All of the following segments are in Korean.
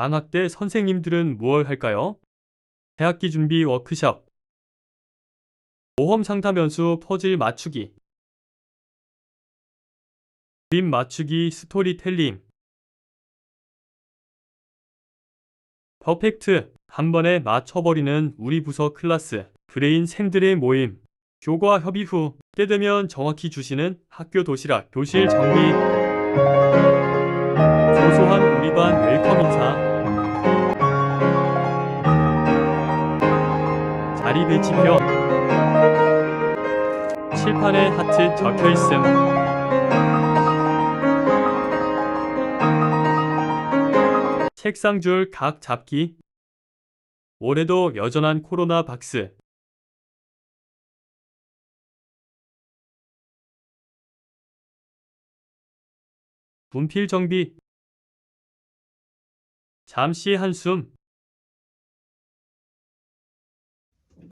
방학 때 선생님들은 무얼 할까요? 대학기 준비 워크숍, 모험 상담 연수 퍼즐 맞추기, 그림 맞추기 스토리텔링, 퍼펙트. 한 번에 맞춰버리는 우리 부서 클래스. 브레인 샌들의 모임. 교과 협의 후 때 되면 정확히 주시는 학교 도시락 교실 정리. 소소한 우리 반 웰컴 인사 자리 배치표 칠판에 하트 적혀 있음. 책상 줄 각 잡기. 올해도 여전한 코로나 박스. 분필 정비. 잠시 한숨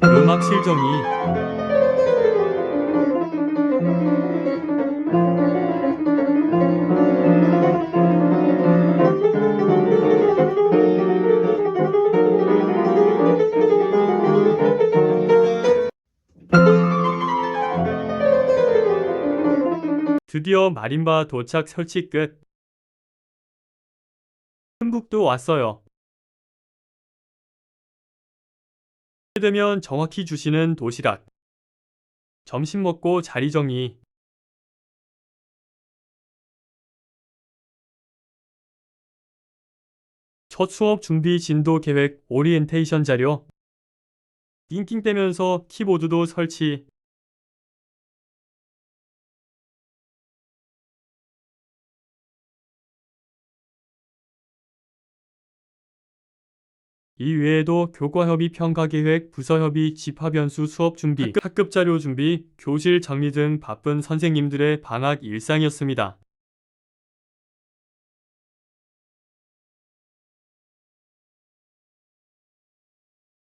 음악 실 정의 드디어 마림바 도착 설치 끝. 흥북도 왔어요. 되면 정확히 주시는 도시락. 점심 먹고 자리 정리. 첫 수업 준비 진도 계획 오리엔테이션 자료. 낑낑대면서 키보드도 설치. 이 외에도 교과협의 평가계획, 부서협의, 집합연수 수업 준비, 학급 자료 준비, 교실 정리 등 바쁜 선생님들의 방학 일상이었습니다.